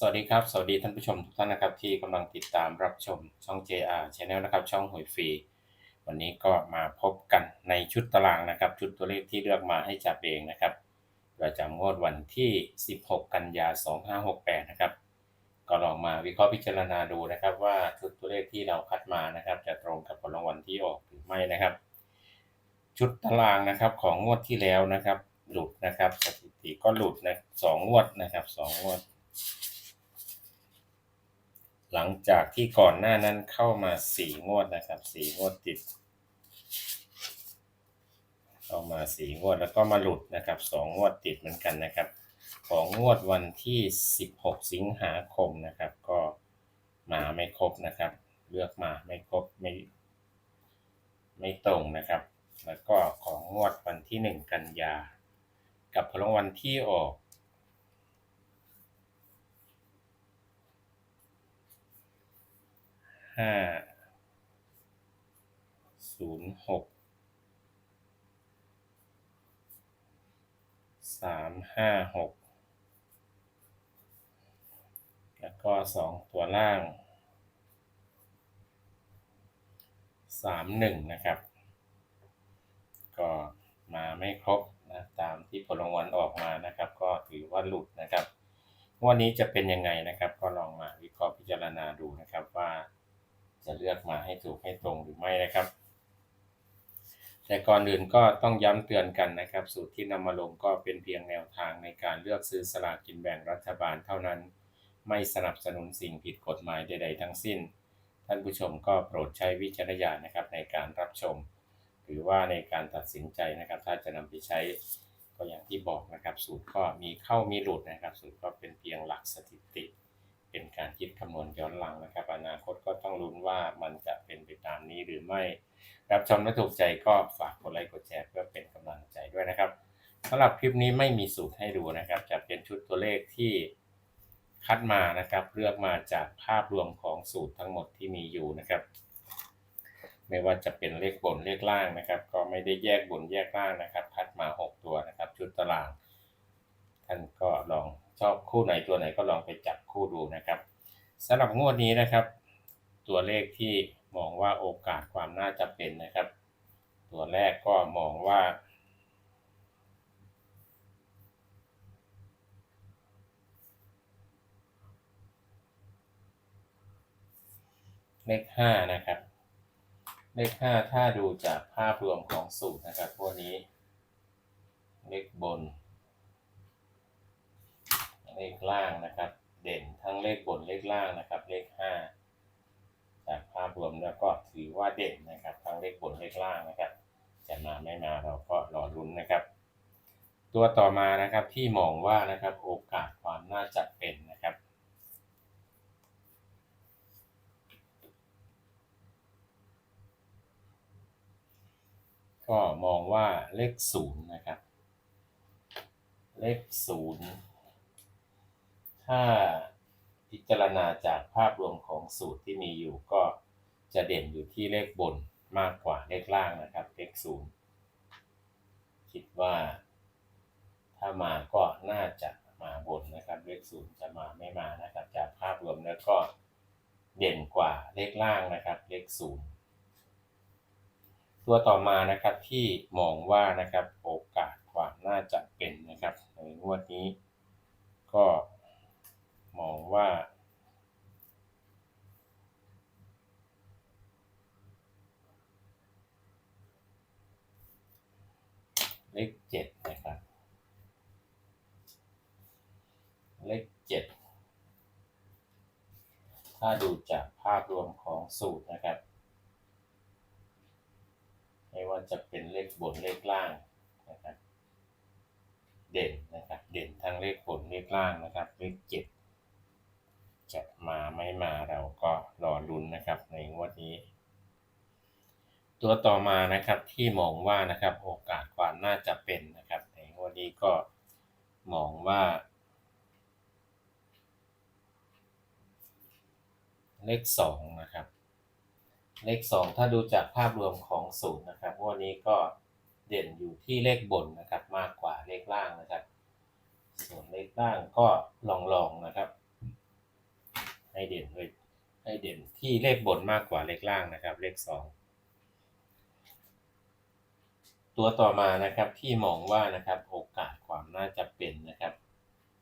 สวัสดีครับ สวัสดีท่านผู้ชมทุกท่านนะครับที่กำลังติดตามรับชมช่อง JR Channel นะครับ ช่องหวยฟรี วันนี้ก็มาพบกันในชุดตารางนะครับ ชุดตัวเลขที่เลือกมาให้จับเองนะครับประจำงวดวันที่ 16 กันยา 2568 นะครับ ก็ลองมาวิเคราะห์พิจารณาดูนะครับ ว่าชุดตัวเลขที่เราคัดมานะครับ จะตรงกับผลรางวัลที่ออกหรือไม่นะครับ ชุดตารางนะครับของงวดที่แล้วนะครับ หลุดนะครับสถิติก็หลุดนะสองงวดนะครับสองงวด หลังจากที่ก่อนหน้านั้นเข้ามาสี่งวดนะครับสี่งวดติดเข้ามาสี่งวดแล้วก็มาหลุดนะครับสองงวดติดเหมือนกันนะครับ ของงวดวันที่ 16 สิงหาคมนะครับ ก็มาไม่ครบนะครับ เลือกมาไม่ครบไม่ไม่ตรงนะครับ แล้วก็ของงวดวันที่ 1 กันยา กับผลรางวัลที่ออก ห้าศูนย์หกสามห้าหกแล้วก็สองตัวล่างสามหนึ่งนะครับ ก็มาไม่ครบนะตามที่ผลรางวัลออกมานะครับ ก็ถือว่าหลุดนะครับวันนี้จะเป็นยังไงนะครับ ก็ลองมาวิเคราะห์พิจารณาดูนะครับว่า จะเลือกมาให้ถูกให้ตรงหรือไม่นะครับ แต่ก่อนอื่นก็ต้องย้ำเตือนกันนะครับ สูตรที่นำมาลงก็เป็นเพียงแนวทางในการเลือกซื้อสลากกินแบ่งรัฐบาลเท่านั้น ไม่สนับสนุนสิ่งผิดกฎหมายใด ๆ ทั้งสิ้น ท่านผู้ชมก็โปรดใช้วิจารณญาณนะครับในการรับชม หรือว่าในการตัดสินใจนะครับ ถ้าจะนำไปใช้ก็อย่างที่บอกนะครับ สูตรก็มีเข้ามีหลุดนะครับ สูตรก็เป็นเพียงหลักสถิติ เป็นการคิดคำนวณย้อนหลังนะครับ อนาคตก็ต้องลุ้นว่ามันจะเป็นไปตามนี้หรือไม่ รับชมและถูกใจก็ฝากกดไลค์กดแชร์เพื่อเป็นกำลังใจด้วยนะครับสำหรับคลิปนี้ไม่มีสูตรให้ดูนะครับ จะเป็นชุดตัวเลขที่คัดมานะครับ เลือกมาจากภาพรวมของสูตรทั้งหมดที่มีอยู่นะครับ ไม่ว่าจะเป็นเลขบนเลขล่างนะครับ ก็ไม่ได้แยกบนแยกล่างนะครับ คัดมา 6 ตัวนะครับ ชุดตาราง ท่านก็ลอง ชอบคู่ไหนตัวไหนก็ลองไปจับคู่ดูนะครับสำหรับงวดนี้นะครับ ตัวเลขที่มองว่าโอกาสความน่าจะเป็นนะครับ ตัวแรกก็มองว่า เลขห้านะครับ เลขห้าถ้าดูจากภาพรวมของสูตรนะครับพวกนี้ เลขบน เลขล่างนะครับ เด่นทั้งเลขบนเลขล่างนะครับ เลขห้าจากภาพรวมแล้วก็ถือว่าเด่นนะครับ ทั้งเลขบนเลขล่างนะครับ จะมาไม่มาเราก็รอลุ้นนะครับ ตัวต่อมานะครับที่มองว่านะครับโอกาสความน่าจะเป็นนะครับก็มองว่าเลขศูนย์นะครับ เลขศูนย์ ถ้าพิจารณาจากภาพรวมของสูตรที่มีอยู่ก็จะเด่นอยู่ที่เลขบนมากกว่าเลขล่างนะครับ เลขศูนย์คิดว่า ถ้ามาก็น่าจะมาบนนะครับ เลขศูนย์จะมาไม่มานะครับ จากภาพรวมแล้วก็เด่นกว่าเลขล่างนะครับ เลขศูนย์ตัวต่อมานะครับที่มองว่านะครับโอกาสความน่าจะเป็นนะครับในงวดนี้ ก็มองว่า เลขเจ็ดนะครับ เลขเจ็ดถ้าดูจากภาพรวมของสูตรนะครับ ไม่ว่าจะเป็นเลขบนเลขล่างนะครับ เด่นนะครับ เด่นทั้งเลขบนเลขล่างนะครับ เลขเจ็ดจะมาไม่มาเราก็รอลุ้นนะครับในงวดนี้ ตัวต่อมานะครับที่มองว่านะครับโอกาสความน่าจะเป็นนะครับในวดนี้ก็มองว่า เลขสองนะครับ เลขสองถ้าดูจากภาพรวมของสูตรนะครับวันนี้ก็เด่นอยู่ที่เลขบนนะครับมากกว่าเลขล่างนะครับ ส่วนเลขล่างก็ลองๆนะครับ ให้เด่นด้วยให้เด่นที่เลขบนมากกว่าเลขล่างนะครับ เลขสอง ตัวต่อมานะครับที่มองว่านะครับโอกาสความน่าจะเป็นนะครับ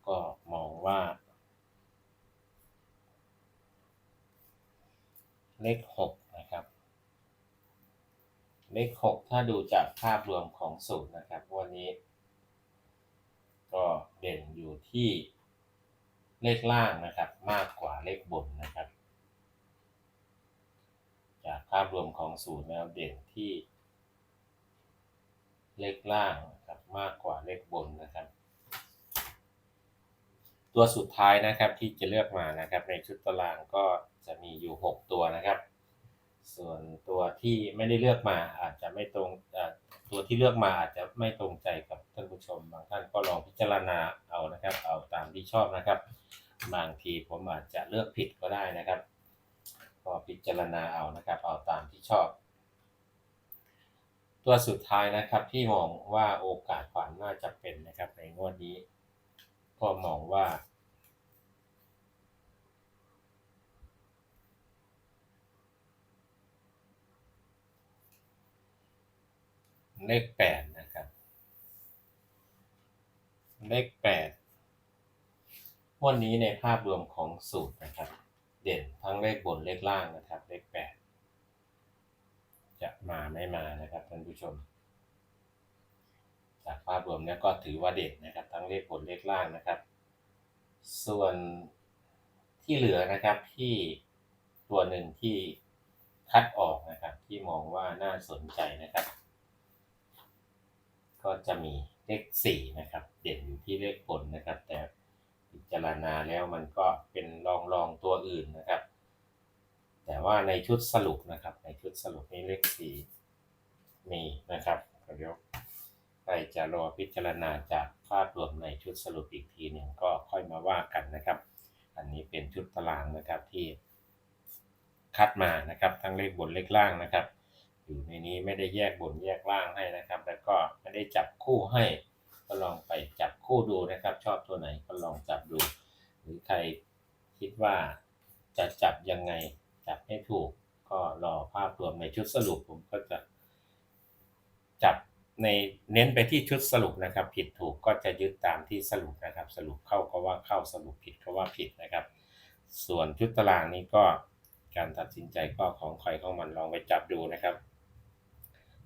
ก็มองว่า เลขหกนะครับ เลขหกถ้าดูจากภาพรวมของสูตรนะครับ วันนี้ ก็เด่นอยู่ที่เลขล่างนะครับ มากกว่าเลขบนนะครับ จากภาพรวมของสูตรแล้วเด่นที่ เลขล่างนะครับมากกว่าเลขบนนะครับ ตัวสุดท้ายนะครับที่จะเลือกมานะครับ ในชุดตารางก็จะมีอยู่ 6 ตัวนะครับ ส่วนตัวที่ไม่ได้เลือกมาอาจจะไม่ตรงตัวที่เลือกมาอาจจะไม่ตรงใจกับท่านผู้ชม บางท่านก็ลองพิจารณาเอานะครับ เอาตามที่ชอบนะครับ บางทีผมอาจจะเลือกผิดก็ได้นะครับ ก็พิจารณาเอานะครับ เอาตามที่ชอบ ตัวสุดท้ายนะครับที่มองว่าโอกาสความน่าจะเป็นนะครับ ในงวดนี้ ก็มองว่า เลขแปดนะครับ เลขแปดวันนี้ในภาพรวมของสูตรนะครับ เด่นทั้งเลขบนเลขล่างนะครับ เลขแปด จะมาไม่มานะครับท่านผู้ชม จากภาพรวมเนี้ก็ถือว่าเด่นนะครับ ทั้งเลขบนเลขล่างนะครับ ส่วนที่เหลือนะครับที่ตัวหนึ่งที่คัดออกนะครับ ที่มองว่าน่าสนใจนะครับ ก็จะมีเลขสี่นะครับ เด่นอยู่ที่เลขบนนะครับ แต่พิจารณาแล้วมันก็เป็นรองรองตัวอื่นนะครับ แต่ว่าในชุดสรุปนะครับ ในชุดสรุปนี้เลขสี่มีนะครับเดี๋ยวใครจะรอพิจารณาจากภาพรวมในชุดสรุปอีกทีหนึ่งก็ค่อยมาว่ากันนะครับ อันนี้เป็นชุดตารางนะครับที่คัดมานะครับ ทั้งเลขบนเลขล่างนะครับ อยู่ในนี้ไม่ได้แยกบนแยกล่างให้นะครับ แล้วก็ไม่ได้จับคู่ให้ก็ลองไปจับคู่ดูนะครับ ชอบตัวไหนก็ลองจับดู หรือใครคิดว่าจะจับยังไง จับให้ถูก ก็รอภาพรวมในชุดสรุปผมก็จะจับในเน้นไปที่ชุดสรุปนะครับ ผิดถูกก็จะยึดตามที่สรุปนะครับ สรุปเข้าก็ว่าเข้าสรุปผิดก็ว่าผิดนะครับ ส่วนชุดตารางนี้ก็การตัดสินใจก็ของใครของมันลองไปจับดูนะครับ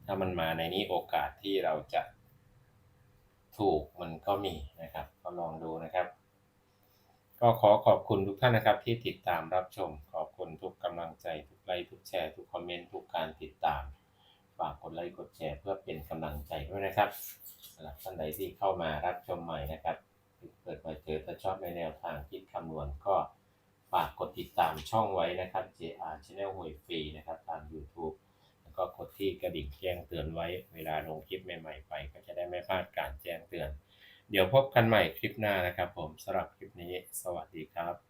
ถ้ามันมาในนี้โอกาสที่เราจะถูกมันก็มีนะครับ ก็ลองดูนะครับ ก็ขอขอบคุณทุกท่านนะครับที่ติดตามรับชม คุณทุกกำลังใจ ทุกไลค์ทุกแชร์ ทุกคอมเมนต์ ทุกการติดตาม ฝากกดไลค์กดแชร์เพื่อเป็นกำลังใจด้วยนะครับสำหรับท่านใดที่เข้ามารับชมใหม่นะครับเกิดมาเจอถ้าชอบในแนวทางคิดคำนวณก็ฝากกดติดตามช่องไว้นะครับ JR Channel หวยฟรีนะครับทาง YouTube แล้วก็กดที่กระดิ่งแจ้งเตือนไว้เวลาลงคลิปใหม่ๆไป ก็จะได้ไม่พลาดการแจ้งเตือน เดี๋ยวพบกันใหม่คลิปหน้านะครับผมสำหรับคลิปนี้ สวัสดีครับ